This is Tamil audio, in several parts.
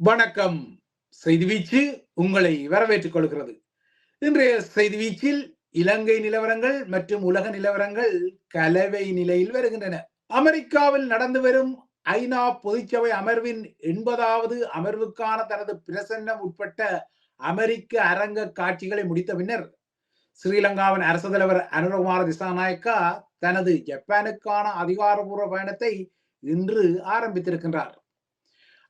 வணக்கம். செய்தி வீச்சு உங்களை வரவேற்றுக் கொள்கிறது. இன்றைய செய்தி வீச்சில் இலங்கை நிலவரங்கள் மற்றும் உலக நிலவரங்கள் கலவை நிலையில் வருகின்றன. அமெரிக்காவில் நடந்து வரும் ஐநா பொதுச்சபை அமர்வின் எண்பதாவது அமர்வுக்கான தனது பிரசன்னம் உட்பட்ட அமெரிக்க அரங்க காட்சிகளை முடித்த பின்னர் ஸ்ரீலங்காவின் அரசு தலைவர் அனுரகுமார திசாநாயக்கா தனது ஜப்பானுக்கான அதிகாரபூர்வ பயணத்தை இன்று ஆரம்பித்திருக்கின்றார்.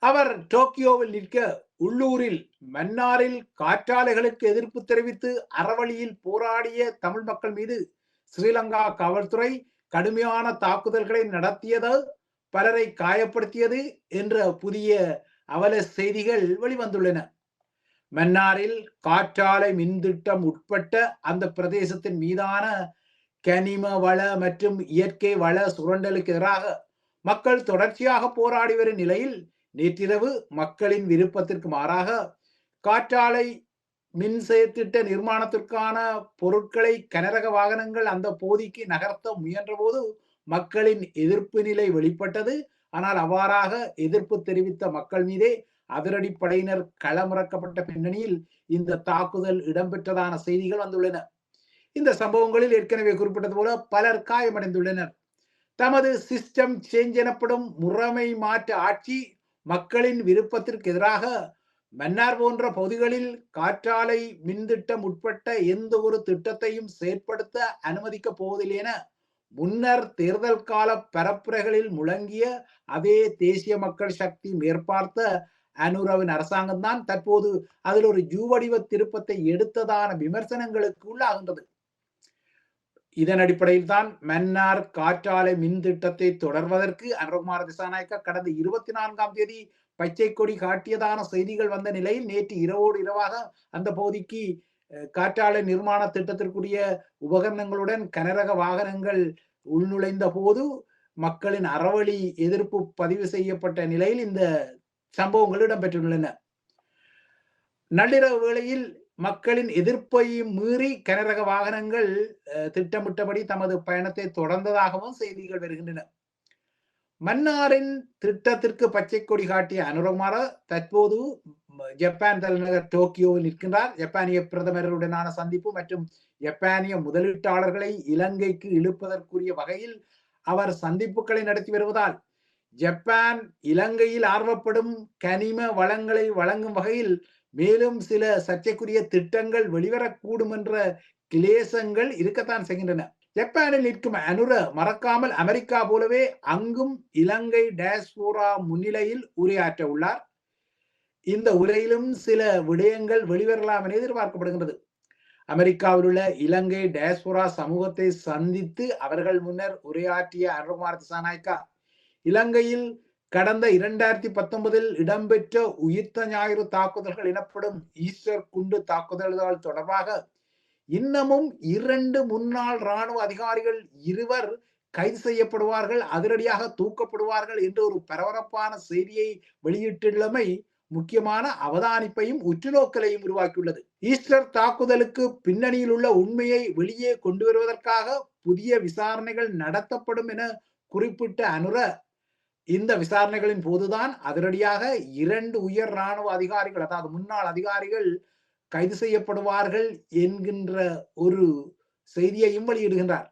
அவர் டோக்கியோவில் நிற்க உள்ளூரில் மன்னாரில் காற்றாலைகளுக்கு எதிர்ப்பு தெரிவித்து அறவழியில் போராடிய தமிழ் மக்கள் மீது ஸ்ரீலங்கா காவல்துறை கடுமையான தாக்குதல்களை நடத்தியது பலரை காயப்படுத்தியது என்ற புதிய அவல செய்திகள் வெளிவந்துள்ளன. மன்னாரில் காற்றாலை மின்திட்டம் உட்பட்ட அந்த பிரதேசத்தின் மீதான கனிம வள மற்றும் இயற்கை வள சுரண்டலுக்கு எதிராக மக்கள் தொடர்ச்சியாக போராடி வரும் நிலையில் நேற்றிரவு மக்களின் விருப்பத்திற்கு மாறாக காற்றாலை மின் செயற்திட்ட நிர்மாணத்திற்கான பொருட்களை கனரக வாகனங்கள் அந்த போதிக்கு நகர்த்த முயன்றபோது மக்களின் எதிர்ப்பு நிலை வெளிப்பட்டது. ஆனால் அவ்வாறாக எதிர்ப்பு தெரிவித்த மக்கள் மீதே அதிரடிப்படையினர் களமிறக்கப்பட்ட பின்னணியில் இந்த தாக்குதல் இடம்பெற்றதான செய்திகள் வந்துள்ளன. இந்த சம்பவங்களில் ஏற்கனவே குறிப்பிட்டது போல பலர் காயமடைந்துள்ளனர். தமது சிஸ்டம் சேஞ்ச் எனப்படும் முறைமை மாற்ற ஆட்சி மக்களின் விருப்பத்திற்கு எதிராக மன்னார் போன்ற பகுதிகளில் காற்றாலை மின்திட்டம் உட்பட்ட எந்த ஒரு திட்டத்தையும் செயற்படுத்த அனுமதிக்க போவதில்லை என முன்னர் தேர்தல் கால பரப்புரைகளில் முழங்கிய அதே தேசிய மக்கள் சக்தி மேற்பார்த்த அனுரவின் அரசாங்கம்தான் தற்போது அதில் ஒரு ஜூவடிவ திருப்பத்தை எடுத்ததான விமர்சனங்களுக்கு உள்ளாகின்றது இதன் அடிப்படையில் தான் மன்னார் காற்றாலை மின் திட்டத்தை தொடர்வதற்கு அனுரகுமார திசாநாயக்கா கடந்த இருபத்தி நான்காம் தேதி பச்சை கொடி காட்டியதான செய்திகள் வந்த நிலையில் நேற்று இரவோடு இரவாக அந்த பகுதிக்கு காற்றாலை நிர்மாண திட்டத்திற்குரிய உபகரணங்களுடன் கனரக வாகனங்கள் உள்நுழைந்த போது மக்களின் அறவழி எதிர்ப்பு பதிவு செய்யப்பட்ட நிலையில் இந்த சம்பவங்கள் இடம்பெற்றுள்ளன. நள்ளிரவு வேளையில் மக்களின் எதிர்ப்பையும் மீறி கனரக வாகனங்கள் திட்டமிட்டபடி தமது பயணத்தை தொடர்ந்ததாகவும் செய்திகள் வருகின்றன. மன்னாரின் திட்டத்திற்கு பச்சை கொடி காட்டிய அனுரகுமார தற்போது ஜப்பான் தலைநகர் டோக்கியோவில் நிற்கின்றார். ஜப்பானிய பிரதமருடனான சந்திப்பு மற்றும் ஜப்பானிய முதலீட்டாளர்களை இலங்கைக்கு இழுப்பதற்குரிய வகையில் அவர் சந்திப்புகளை நடத்தி வருவதால் ஜப்பான் இலங்கையில் ஆர்வப்படும் கனிம வளங்களை வழங்கும் வகையில் மேலும் சில சர்ச்சைக்குரிய திட்டங்கள் வெளிவரக்கூடும் என்ற கிளேசங்கள் இருக்கத்தான் செய்கின்றன. ஜப்பானில் நிற்கும் அனுர மறக்காமல் அமெரிக்கா போலவே அங்கும் இலங்கை டேஸ்போரா முன்னிலையில் உரையாற்ற உள்ளார். இந்த உரையிலும் சில விடயங்கள் வெளிவரலாம் என எதிர்பார்க்கப்படுகின்றது. அமெரிக்காவில் உள்ள இலங்கை டயஸ்போரா சமூகத்தை சந்தித்து அவர்கள் முன்னர் உரையாற்றிய அருகுமார் திசாநாயக்கா இலங்கையில் கடந்த இரண்டாயிரத்தி பத்தொன்பதில் இடம்பெற்ற உயிர்த்த ஞாயிறு தாக்குதல்கள் எனப்படும் ஈஸ்டர் குண்டு தாக்குதல்கள் தொடர்பாக இன்னமும் இரண்டு முன்னாள் இராணுவ அதிகாரிகள் இருவர் கைது செய்யப்படுவார்கள் அதிரடியாக தூக்கப்படுவார்கள் என்று ஒரு பரபரப்பான செய்தியை வெளியிட்டுள்ளமை முக்கியமான அவதானிப்பையும் உற்றுநோக்கலையும் உருவாக்கியுள்ளது. ஈஸ்டர் தாக்குதலுக்கு பின்னணியில் உள்ள உண்மையை வெளியே கொண்டு வருவதற்காக புதிய விசாரணைகள் நடத்தப்படும் என குறிப்பிட்ட அனுர இந்த விசாரணைகளின் போதுதான் அதிரடியாக இரண்டு உயர் இராணுவ அதிகாரிகள் அதாவது முன்னாள் அதிகாரிகள் கைது செய்யப்படுவார்கள் என்கின்ற ஒரு செய்தியையும் வெளியிடுகின்றார்.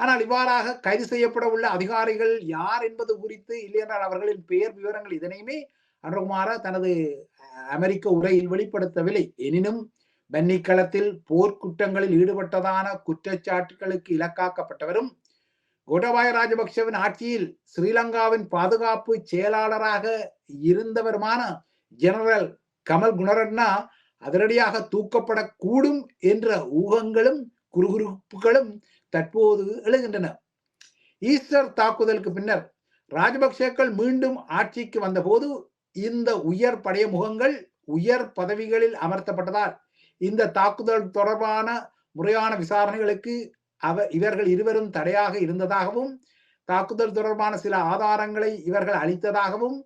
ஆனால் இவ்வாறாக கைது செய்யப்பட உள்ள அதிகாரிகள் யார் என்பது குறித்து இல்லையென்றால் அவர்களின் பெயர் விவரங்கள் இதனையுமே அனுகுமார தனது அமெரிக்க உரையில் வெளிப்படுத்தவில்லை. எனினும் பன்னிக்களத்தில் போர்க்குற்றங்களில் ஈடுபட்டதான குற்றச்சாட்டுகளுக்கு இலக்காக்கப்பட்டவரும் கோட்டபாய ராஜபக்சவின் ஆட்சியில் ஸ்ரீலங்காவின் பாதுகாப்பு செயலாளராக இருந்தவருமான ஜெனரல் கமல் குணரட்னா அதிரடியாக தூக்கப்படக்கூடும் என்ற ஊகங்களும் குறுகுறுப்புகளும் தற்போது எழுகின்றன. ஈஸ்டர் தாக்குதலுக்கு பின்னர் ராஜபக்சேக்கள் மீண்டும் ஆட்சிக்கு வந்தபோது இந்த உயர் படைய முகங்கள் உயர் பதவிகளில் அமர்த்தப்பட்டதால் இந்த தாக்குதல் தொடர்பான முறையான விசாரணைகளுக்கு அவ இவர்கள் இருவரும் தடையாக இருந்ததாகவும் தாக்குதல் தொடர்பான சில ஆதாரங்களை இவர்கள் அளித்ததாகவும்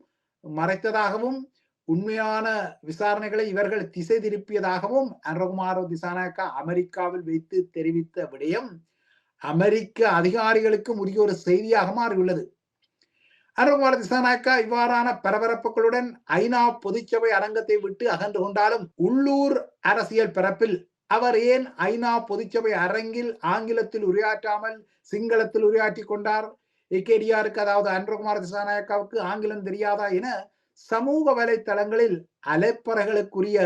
மறைத்ததாகவும் உண்மையான விசாரணைகளை இவர்கள் திசை திருப்பியதாகவும் அனுகுமாரோ திசானாக்கா அமெரிக்காவில் வைத்து தெரிவித்த விடயம் அமெரிக்க அதிகாரிகளுக்கும் உரிய ஒரு செய்தியாக மாறியுள்ளது. அனுகுமார திசாநாயக்கா இவ்வாறான பரபரப்புகளுடன் ஐநா பொதுச்சபை அரங்கத்தை விட்டு அகன்று கொண்டாலும் உள்ளூர் அரசியல் பரப்பில் அவர் ஏன் ஐநா பொதுச்சபை அரங்கில் ஆங்கிலத்தில் உரையாற்றாமல் சிங்களத்தில் உரையாற்றி கொண்டார்? ஏகேடிஆருக்கு அதாவது அன்றகுமார் திசாநாயக்காவுக்கு ஆங்கிலம் தெரியாதா என சமூக வலைத்தளங்களில் அலைப்பறைகளுக்குரிய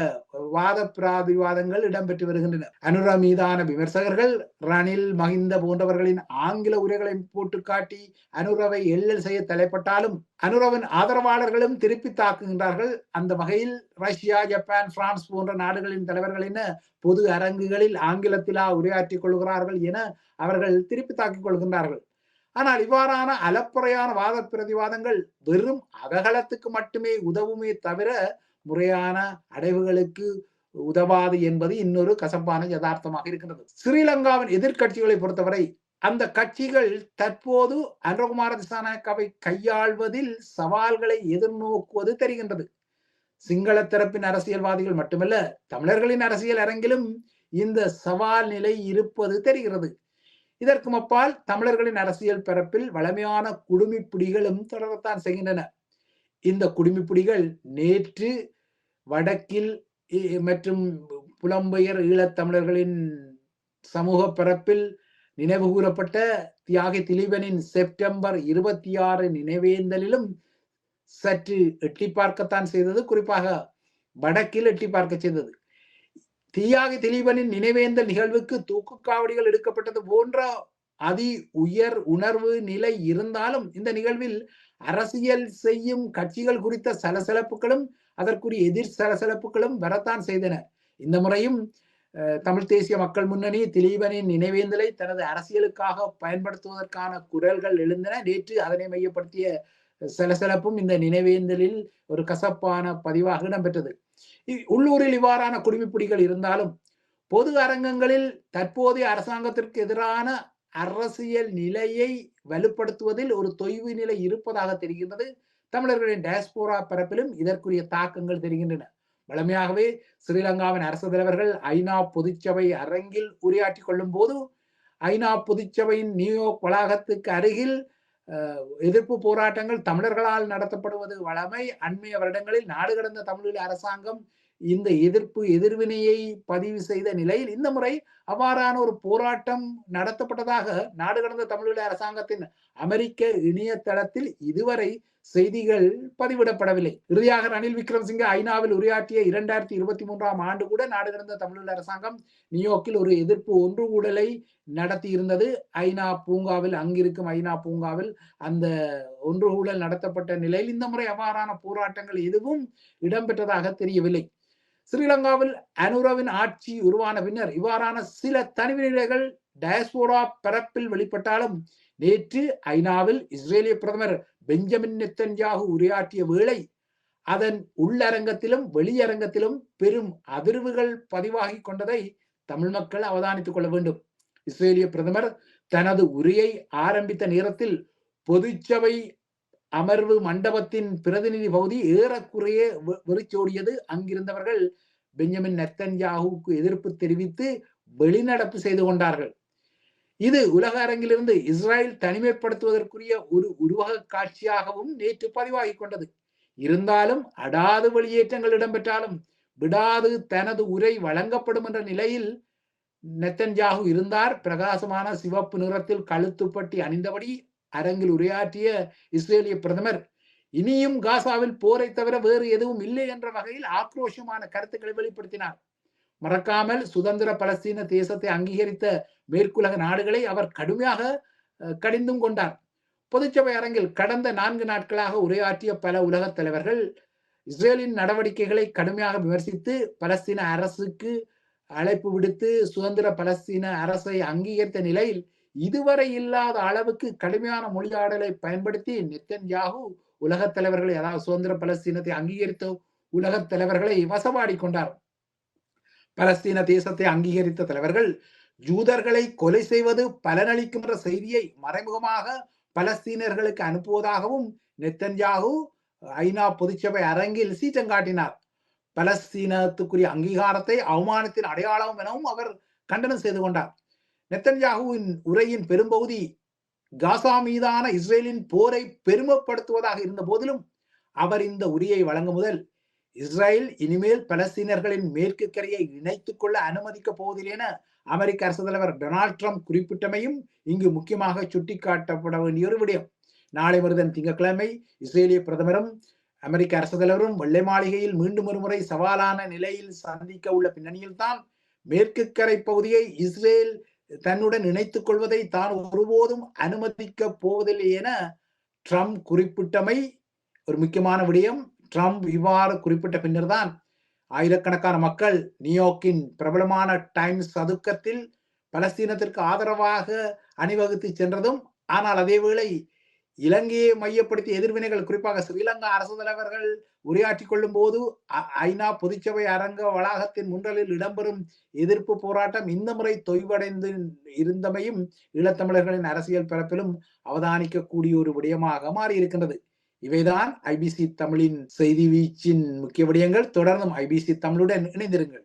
வாத பிராதிவாதங்கள் இடம்பெற்று வருகின்றன. அனுரா மீதான விமர்சகர்கள் ரணில் மஹிந்த போன்றவர்களின் ஆங்கில உரைகளை போட்டு காட்டி அனுரவை எள்ளல் செய்ய தலைப்பட்டாலும் அனுரவின் ஆதரவாளர்களும் திருப்பி தாக்குகின்றார்கள். அந்த வகையில் ரஷ்யா ஜப்பான் பிரான்ஸ் போன்ற நாடுகளின் தலைவர்கள் பொது அரங்குகளில் ஆங்கிலத்திலா உரையாற்றிக் கொள்கிறார்கள் என அவர்கள் திருப்பி தாக்கிக் கொள்கின்றார்கள். ஆனால் இவ்வாறான அலப்புறையான வாத பிரதிவாதங்கள் வெறும் அவகலத்துக்கு மட்டுமே உதவுமே தவிர முறையான அடைவுகளுக்கு உதவாது என்பது இன்னொரு கசப்பான யதார்த்தமாக இருக்கின்றது. ஸ்ரீலங்காவின் எதிர்கட்சிகளை பொறுத்தவரை அந்த கட்சிகள் தற்போது அன்றகுமார திசாநாயக்காவை கையாள்வதில் சவால்களை எதிர்நோக்குவது தெரிகின்றது. சிங்கள தரப்பின் அரசியல்வாதிகள் மட்டுமல்ல தமிழர்களின் அரசியல் அரங்கிலும் இந்த சவால் நிலை இருப்பது தெரிகிறது. இதற்கும் அப்பால் தமிழர்களின் அரசியல் பரப்பில் வளமையான குடுமிப்பிடிகளும் தொடரத்தான் செய்கின்றன. இந்த குடுமிப்பிடிகள் நேற்று வடக்கில் மற்றும் புலம்பெயர் ஈழத்தமிழர்களின் சமூக பரப்பில் நினைவு கூறப்பட்ட தியாகி திலீபனின் செப்டம்பர் இருபத்தி ஆறு நினைவேந்தலிலும் சற்று எட்டி பார்க்கத்தான் செய்தது. குறிப்பாக வடக்கில் எட்டி பார்க்க செய்தது. தியாகி திலீபனின் நினைவேந்தல் நிகழ்வுக்கு தூக்குக்காவடிகள் எடுக்கப்பட்டது போன்ற அதி உயர் உணர்வு நிலை இருந்தாலும் இந்த நிகழ்வில் அரசியல் செய்யும் கட்சிகள் குறித்த சலசலப்புகளும் அதற்குரிய எதிர் சலசலப்புகளும் வரத்தான் செய்தன. இந்த முறையும் தமிழ் தேசிய மக்கள் முன்னணி திலீபனின் நினைவேந்தலை தனது அரசியலுக்காக பயன்படுத்துவதற்கான குரல்கள் எழுந்தன. நேற்று அதனை மையப்படுத்திய சலசலப்பும் இந்த நினைவேந்தலில் ஒரு கசப்பான பதிவாக இடம்பெற்றது. உள்ளூரில் இவ்வாறான குடிமைப்பிடிகள் இருந்தாலும் பொது அரங்கங்களில் தற்போதைய அரசாங்கத்திற்கு எதிரான அரசியல் நிலையை வலுப்படுத்துவதில் ஒரு தொய்வு நிலை இருப்பதாக தெரிகின்றது. தமிழர்களின் டேஸ்போரா பரப்பிலும் இதற்குரிய தாக்கங்கள் தெரிகின்றன. வளமையாகவே ஸ்ரீலங்காவின் அரசு தலைவர்கள் ஐநா பொதுச்சபை அரங்கில் உரையாற்றி கொள்ளும் போது ஐநா பொதுச்சபையின் நியூயோர்க் வளாகத்துக்கு அருகில் எதிர்ப்பு போராட்டங்கள் தமிழர்களால் நடத்தப்படுவது வளமை. அண்மைய வருடங்களில் நாடு கடந்த தமிழீழ அரசாங்கம் இந்த எதிர்ப்பு எதிர்வினையை பதிவு செய்த நிலையில் இந்த முறை அவ்வாறான ஒரு போராட்டம் நடத்தப்பட்டதாக நாடு கடந்த தமிழீழ அரசாங்கத்தின் அமெரிக்க இணையதளத்தில் இதுவரை செய்திகள் பதிவிடப்படவில்லை. இறுதியாக ரணில் விக்ரம்சிங்க ஐநாவில் உரையாற்றிய இரண்டாயிரத்தி இருபத்தி மூன்றாம் ஆண்டு கூட நாடு கடந்த தமிழீழ அரசாங்கம் நியூயார்க்கில் ஒரு எதிர்ப்பு ஒன்று கூடலை நடத்தி இருந்தது ஐநா பூங்காவில் அங்கிருக்கும் ஐநா பூங்காவில் அந்த ஒன்று கூடல் நடத்தப்பட்ட நிலையில் இந்த முறை அவ்வாறான போராட்டங்கள் எதுவும் இடம்பெற்றதாக தெரியவில்லை. ஸ்ரீலங்காவில் அனுரவின் ஆட்சி உருவான பின்னர் இவ்வாறான சில தனிநிலைகள் டயஸ்போரா பரப்பில் வெளிப்பட்டாலும் நேற்று ஐநாவில் இஸ்ரேலிய பிரதமர் பெஞ்சமின் நெத்தன்யாகு உரையாற்றிய வேளை அதன் உள்ளரங்கத்திலும் வெளியரங்கத்திலும் பெரும் அதிர்வுகள் பதிவாகி கொண்டதை தமிழ் மக்கள் அவதானித்துக் கொள்ள வேண்டும். இஸ்ரேலிய பிரதமர் தனது உரையை ஆரம்பித்த நேரத்தில் பொதுச்சபை அமர்வு மண்டபத்தின் பிரதிநிதி பகுதி ஏறக்குறைய வெறிச்சோடியது. அங்கிருந்தவர்கள் பெஞ்சமின் நெத்தன்யாகுவுக்கு எதிர்ப்பு தெரிவித்து வெளிநடப்பு செய்து கொண்டார்கள். இது உலக அரங்கிலிருந்து இஸ்ரேல் தனிமைப்படுத்துவதற்குரிய ஒரு உருவக காட்சியாகவும் நேற்று பதிவாகி கொண்டது. இருந்தாலும் அடாது வெளியேற்றங்கள் இடம்பெற்றாலும் விடாது தனது உரை வழங்கப்படும் என்ற நிலையில் நெத்தன்ஜாகு இருந்தார். பிரகாசமான சிவப்பு நிறத்தில் கழுத்துப்பட்டி அணிந்தபடி அரங்கில் உரையாற்றிய இஸ்ரேலிய பிரதமர் இனியும் காசாவில் போரை தவிர வேறு எதுவும் இல்லை என்ற வகையில் ஆக்ரோஷமான கருத்துக்களை வெளிப்படுத்தினார். மறக்காமல் சுதந்திர பலஸ்தீன தேசத்தை அங்கீகரித்த மேற்குலக நாடுகளை அவர் கடுமையாக கடிந்தும் கொண்டார். பொதுச்சபை அரங்கில் கடந்த நான்கு நாட்களாக உரையாற்றிய பல உலகத் தலைவர்கள் இஸ்ரேலின் நடவடிக்கைகளை கடுமையாக விமர்சித்து பலஸ்தீன அரசுக்கு அழைப்பு விடுத்து சுதந்திர பலஸ்தீன அரசை அங்கீகரித்த நிலையில் இதுவரை இல்லாத அளவுக்கு கடுமையான மொழியாடலை பயன்படுத்தி நித்தன் யாகு உலகத் தலைவர்களை அதாவது சுதந்திர பலஸ்தீனத்தை அங்கீகரித்த உலகத் தலைவர்களை வசவாடி கொண்டார். பலஸ்தீன தேசத்தை அங்கீகரித்த தலைவர்கள் ஜூதர்களை கொலை செய்வது பலனளிக்கும் என்ற செய்தியை மறைமுகமாக பலஸ்தீனர்களுக்கு அனுப்புவதாகவும் நெத்தன்யாகு ஐநா பொதுச்சபை அரங்கில் சீற்றம் காட்டினார். பலஸ்தீனத்துக்குரிய அங்கீகாரத்தை அவமானத்தின் அடையாளம் எனவும் அவர் கண்டனம் செய்து கொண்டார். நெத்தன்யாகுவின் உரையின் பெரும்பகுதி காசா மீதான இஸ்ரேலின் போரை பெருமைப்படுத்துவதாக இருந்த போதிலும் அவர் இந்த உரியை வழங்கும் முதல் இஸ்ரேல் இனிமேல் பலஸ்தீனர்களின் மேற்கு கரையை இணைத்துக் கொள்ள அனுமதிக்கப் போவதில்லை என அமெரிக்க அரசு தலைவர் டொனால்ட் ட்ரம்ப் குறிப்பிட்டமையும் இங்கு முக்கியமாக சுட்டிக்காட்டப்பட வேண்டிய ஒரு விடயம். நாளை மறுதன் திங்கட்கிழமை இஸ்ரேலிய பிரதமரும் அமெரிக்க அரசு தலைவரும் வெள்ளை மாளிகையில் மீண்டும் ஒருமுறை சவாலான நிலையில் சந்திக்க உள்ள பின்னணியில் தான் மேற்கு கரை பகுதியை இஸ்ரேல் தன்னுடன் இணைத்துக் கொள்வதை தான் ஒருபோதும் அனுமதிக்க போவதில்லை என ட்ரம்ப் குறிப்பிட்டமை ஒரு முக்கியமான விடயம். ட்ரம்ப் இவ்வாறு குறிப்பிட்ட பின்னர் தான் ஆயிரக்கணக்கான மக்கள் நியூயார்க்கின் பிரபலமான டைம்ஸ் சதுக்கத்தில் பலஸ்தீனத்திற்கு ஆதரவாக அணிவகுத்து சென்றதும் ஆனால் அதேவேளை இலங்கையை மையப்படுத்தி எதிர்வினைகள் குறிப்பாக ஸ்ரீலங்கா அரசு தலைவர்கள் உரையாற்றிக் கொள்ளும் போது ஐநா பொதுச்சபை அரங்க வளாகத்தின் முன்றலில் இடம்பெறும் எதிர்ப்பு போராட்டம் இந்த முறை தொய்வடைந்து இருந்தமையும் ஈழத்தமிழர்களின் அரசியல் பரப்பிலும் அவதானிக்கக்கூடிய ஒரு விடயமாக மாறி இருக்கின்றது இவைதான் ஐபிசி தமிழின் செய்தி வீச்சின் முக்கிய விடயங்கள். தொடர்ந்தும் ஐபிசி தமிழுடன் இணைந்திருங்கள்.